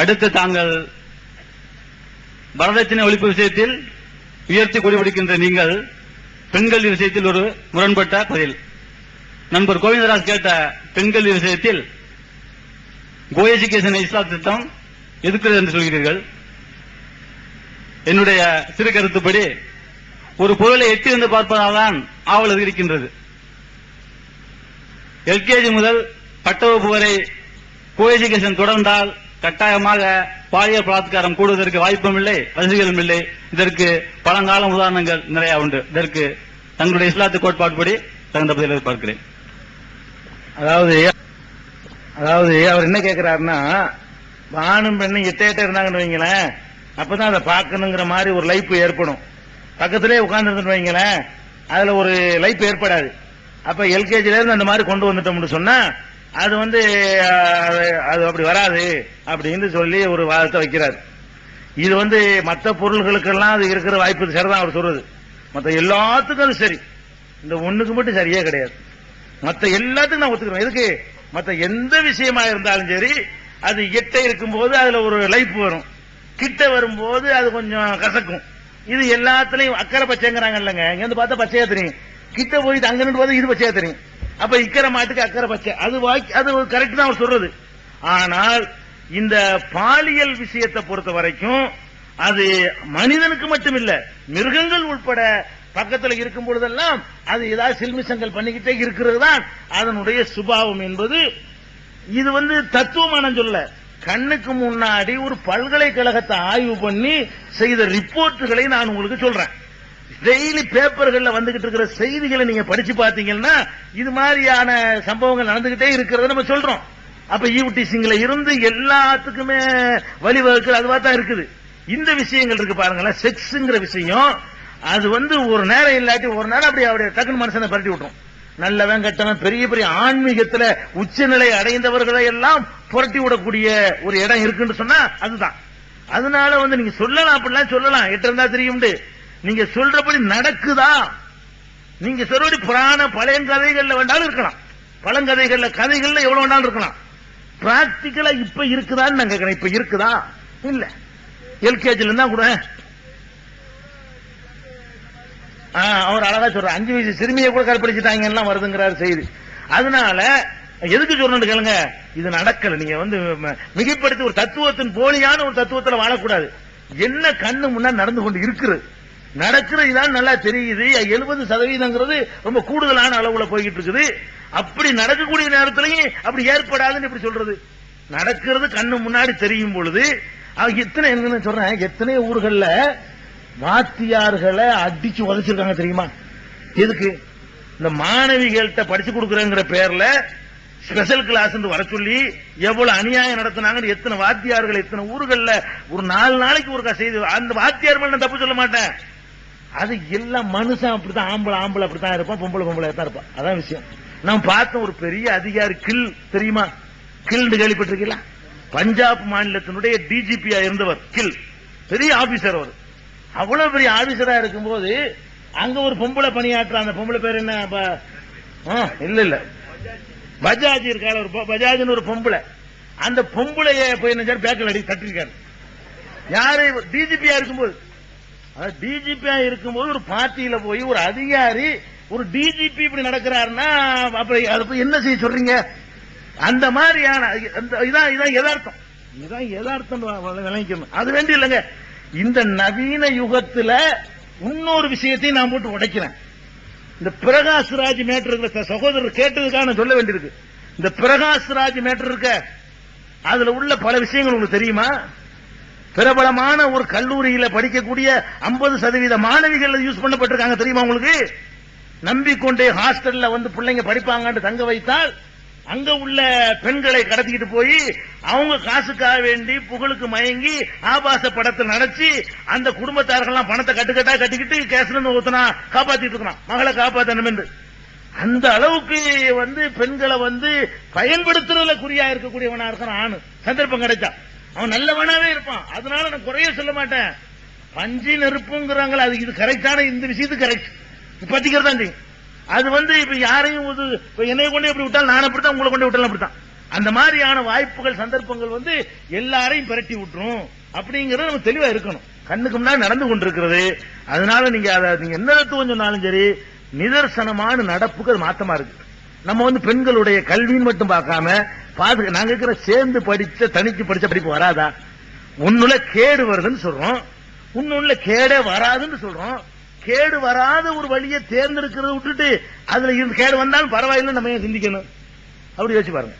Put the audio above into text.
அடுத்து தாங்கள் வரதட்சணை ஒழிப்பு விஷயத்தில் உயர்த்தி கொடிபிடிக்கின்ற நீங்கள் பெண்கள் விஷயத்தில் ஒரு முரண்பட்ட பதில். நண்பர் கோவிந்தராஜ் கேட்ட பெண்கள் விஷயத்தில் கோ எஜுகேஷன் இஸ்லாம் திட்டம் எதுக்கிறது என்று சொல்கிறீர்கள்? என்னுடைய சிறு கருத்துப்படி ஒரு பொருளை எட்டி வந்து பார்ப்பதால்தான் ஆவல் இருக்கின்றது எல்கேஜி முதல் பட்ட வகுப்பு வரை கோ எஜுகேஷன் தொடர்ந்தால் கட்டாயமாக பாலியல் பலாத்காரம் கூடுவதற்கு வாய்ப்பும் இல்லை வசதிகளும் இல்லை. இதற்கு பழங்காலம் உதாரணங்கள் நிறைய உண்டு. இதற்கு தங்களுடைய இஸ்லாத்து கோட்பாடுபடி தகுந்த பதிலை பார்க்கிறேன். அதாவது அதாவது அவர் என்ன கேட்கிறாருன்னா ஆணும் பெண்ணும் எட்ட எட்ட இருந்தாங்கன்னு வைங்களேன் அப்பதான் அதை பார்க்கணுங்கிற மாதிரி ஒரு லைஃப் ஏற்படும். பக்கத்திலே உட்கார்ந்து வைங்களேன் அதுல ஒரு லைஃப் ஏற்படாது. அப்ப எல்கேஜில இருந்து அந்த மாதிரி கொண்டு வந்துட்டோம்னு சொன்னா அது வந்து அது அப்படி வராது அப்படின்னு சொல்லி ஒரு வாதத்தை வைக்கிறார். இது வந்து மற்ற பொருள்களுக்கெல்லாம் அது இருக்கிற வாய்ப்பு சரிதான் அவர் சொல்றது. மற்ற எல்லாத்துக்கும் அது சரி. இந்த ஒண்ணுக்கு மட்டும் சரியே கிடையாது. மற்ற எல்லாத்துக்கும் நான் ஒத்துக்கிறேன். எதுக்கு? மற்ற எந்த விஷயமா இருந்தாலும் சரி அது எட்ட இருக்கும்போது அதுல ஒரு லைஃப் வரும். கிட்ட வரும்போது அது கொஞ்சம் கசக்கும். இது எல்லாத்துலயும் அக்கறை பச்சைங்கிறாங்க இல்லைங்க. இங்க வந்து பார்த்தா பச்சையா தெரியும். கிட்ட போய் அங்க நின்று பார்த்தா இது பச்சையா தெரியும். அப்ப இக்கரை மாட்டுக்கு அக்கறை பச்சை. அது வாக்கி அது கரெக்ட் தான் அவர் சொல்றது. ஆனால் இந்த பாலியல் விஷயத்தை பொறுத்த வரைக்கும் அது மனிதனுக்கு மட்டும் இல்ல மிருகங்கள் உட்பட பக்கத்தில் இருக்கும் பொழுதெல்லாம் அது ஏதாவது சில்மிசங்கள் பண்ணிக்கிட்டே இருக்கிறது தான் அதனுடைய சுபாவம் என்பது. இது வந்து தத்துவமான சொல்ல கண்ணுக்கு முன்னாடி ஒரு பல்கலைக்கழகத்தை ஆய்வு பண்ணி செய்த ரிப்போர்ட்டுகளை நான் உங்களுக்கு சொல்றேன். டெய்லி பேப்பர்கள்ல வந்துகிட்டு இருக்கிற செய்திகளை நீங்க படிச்சு பாத்தீங்கன்னா இது மாதிரியான சம்பவங்கள் நடந்துகிட்டே இருக்கிறத நம்ம சொல்றோம். அப்ப ஈவ்டிசிங்ல இருந்து எல்லாத்துக்குமே வழிவகுக்கிறது அதுவா தான் இருக்குது. இந்த விஷயங்கள் இருக்கு பாருங்களேன் செக்ஸ்ங்கிற விஷயம். அது வந்து ஒரு நேரம் இல்லாட்டி ஒரு நேரம் அப்படி அவருடைய டக்குனு மனுஷனை பரட்டி விட்டுரும். நல்லவன் கெட்டவன் பெரிய பெரிய ஆன்மீகத்துல உச்சநிலை அடைந்தவர்களை எல்லாம் புரட்டி விடக்கூடிய ஒரு இடம் இருக்குன்னு சொன்னா அதுதான். அதனால வந்து நீங்க சொல்லலாம் அப்படிலாம் சொல்லலாம். எட்டு இருந்தா தெரியும்ண்டு. நீங்க சொல்றபடி நடக்குதா? நீங்க சொல்றபடி புராண பழையங்கதைகள்ல வேண்டாலும் இருக்கலாம். பழங்கதைகள்ல கதைகள்ல எவ்வளவு வேண்டாலும் இருக்கலாம். பிராக்டிக்கலா இப்ப இருக்குதான்னு நான் கேட்கிறேன் இப்ப இருக்குதா? இல்ல. எல்கேஜில இருந்தா கூட. ஆ, அவர் அழகா சொல்ற அஞ்சு வயசு சிறுமியை கூட கற்பழிச்சுட்டாங்க எல்லாம் வருதுங்கிறாரு செய்தி. அதனால எதுக்கு சொல்லணும் கேளுங்க. இது நடக்கல. நீங்க வந்து ம- ஒரு தத்துவத்தின் போலியான ஒரு தத்துவத்துல வாழக்கூடாது. என்ன கண்ணு முன்னா நடந்து கொண்டு இருக்குது? நடக்கிறதுதான் நல்லா தெரியுது. எழுபது சதவீதங்கிறது ரொம்ப கூடுதலான அளவுல போய்கிட்டு இருக்குது. அப்படி நடக்கக்கூடிய நேரத்திலையும் அப்படி ஏற்படாதுன்னு இப்படி சொல்றது? நடக்கிறது கண்ணு முன்னாடி தெரியும் பொழுது எத்தனை என்ன சொல்றேன் எத்தனை ஊர்கள்ல வாத்தியார்களை அடிச்சு உதச்சிருக்காங்க தெரியுமா? எதுக்கு? இந்த மாணவிகள்கிட்ட படிச்சு கொடுக்குறேங்கிற பேர்ல ஸ்பெஷல் கிளாஸ் வர சொல்லி எவ்வளவு அநியாயம் நடத்தினாங்கன்னு எத்தனை வாத்தியார்கள் எத்தனை ஊர்கள்ல ஒரு நாலு நாளைக்கு ஒரு செய்து அந்த வாத்தியார் மேல நான் தப்பு சொல்ல மாட்டேன். அது எல்லாம் மனுஷன் அப்படித்தான் ஆம்பளை ஆம்பளை அப்படித்தான் இருப்பான் பொம்பளை பொம்பளை தான் இருப்பான். அதான் விஷயம். நான் பார்த்தேன் ஒரு பெரிய அதிகாரி கில் தெரியுமா? கில்னு கேள்விப்பட்டிருக்கீங்களா? பஞ்சாப் மாநிலத்தினுடைய டிஜிபியா இருந்தவர் கில். பெரிய ஆபீசர் அவர். அவ்வளவு பெரிய ஆபீசரா இருக்கும்போது அங்க ஒரு பொம்பளை பணியாற்ற அந்த பொம்பளை பேர் என்ன? ஆ, இல்ல இல்ல. பஜாஜ் இருக்காரு ஒரு பஜாஜ்னு ஒரு பொம்பளை. அந்த பொம்பளைய போய் என்ன பேக்கில் அடி தட்டிருக்காரு. யாரு? டிஜிபியா இருக்கும்போது. டிஜிபியா இருக்கும்போது ஒரு பார்ட்டியில போய் ஒரு அதிகாரி ஒரு டிஜிபி இப்படி நடக்கிறாருன்னா அப்ப அது போய் என்ன செய்ய சொல்றீங்க? அந்த மாதிரியான இதான் இதான் யதார்த்தம். இதான் யதார்த்தம் விளங்கிக்கணும். அது வேண்டி இல்லைங்க. இந்த நவீன யுகத்துல இன்னொரு விஷயத்தையும் நான் போட்டு உடைக்கிறேன். இந்த பிரகாஷ்ராஜ் மேட்டர் இருக்கிற சகோதரர் கேட்டதுக்காக நான் சொல்ல வேண்டியிருக்கு. இந்த பிரகாஷ்ராஜ் மேட்டர் இருக்க அதுல உள்ள பல விஷயங்கள் உங்களுக்கு தெரியுமா? பிரபலமான ஒரு கல்லூரியில படிக்கக்கூடிய 50% சதவீத மாணவிகள் யூஸ் பண்ணப்பட்டிருக்காங்க தெரியுமா உங்களுக்கு? நம்பிக்கொண்டே ஹாஸ்டல்ல வந்து பிள்ளைங்க படிப்பாங்கன்னு தங்க வைத்தால் அங்க உள்ள பெண்களை கடத்திக்கிட்டு போய் அவங்க காசுக்காக வேண்டி புகழுக்கு மயங்கி ஆபாச படத்தை நடத்தி அந்த குடும்பத்தார்கள்லாம் பணத்தை கட்டுக்கட்டா கட்டிக்கிட்டு கேஸ்ல ஊத்துனா காப்பாத்திட்டு இருக்கிறான் மகளை காப்பாத்தணும் என்று. அந்த அளவுக்கு வந்து பெண்களை வந்து பயன்படுத்துறதுல குறியா இருக்கக்கூடியவனா இருக்கிறான் ஆணு. சந்தர்ப்பம் கிடைச்சா. அவன் நல்லவனாவே இருப்பான். அதனால நான் குறைய சொல்ல மாட்டேன். பஞ்சு நெருப்புங்கிறாங்களே அது இது கரெக்டான இந்த விஷயத்து கரெக்ட். பத்திக்கிறது தான் செய்யும் அது வந்து இப்ப யாரையும் ஒரு- என்னைய கொண்டு எப்படி விட்டாலும் நான் அப்படித்தான் உங்களை கொண்டு விட்டாலும் அப்படித்தான். அந்த மாதிரியான வாய்ப்புகள் சந்தர்ப்பங்கள் வந்து எல்லாரையும் பிரட்டி விட்டுரும். அப்படிங்கறது நம்ம தெளிவா இருக்கணும். கண்ணுக்கு முன்னாடி நடந்து கொண்டிருக்கிறது. அதனால நீங்க அதை நீங்க என்ன தத்துவம் சொன்னாலும் சரி நிதர்சனமான நடப்புகள் மாத்தமா இருக்கு. நம்ம வந்து பெண்களுடைய கல்வின்னு மட்டும் பார்க்காம பாது நாங்க இருக்கிற சேர்ந்து படிச்ச தனிச்சு படிச்ச படிப்பு வராதா? ஒண்ணுல கேடு வருதுன்னு சொல்றோம். உன்னுள்ள கேடே வராதுன்னு சொல்றோம். கேடு வராத ஒரு வழியை தேர்ந்தெடுக்கிறத விட்டுட்டு அதுல இருந்து கேடு வந்தாலும் பரவாயில்லை நம்ம சிந்திக்கணும்? அப்படி யோசிச்சு பாருங்க.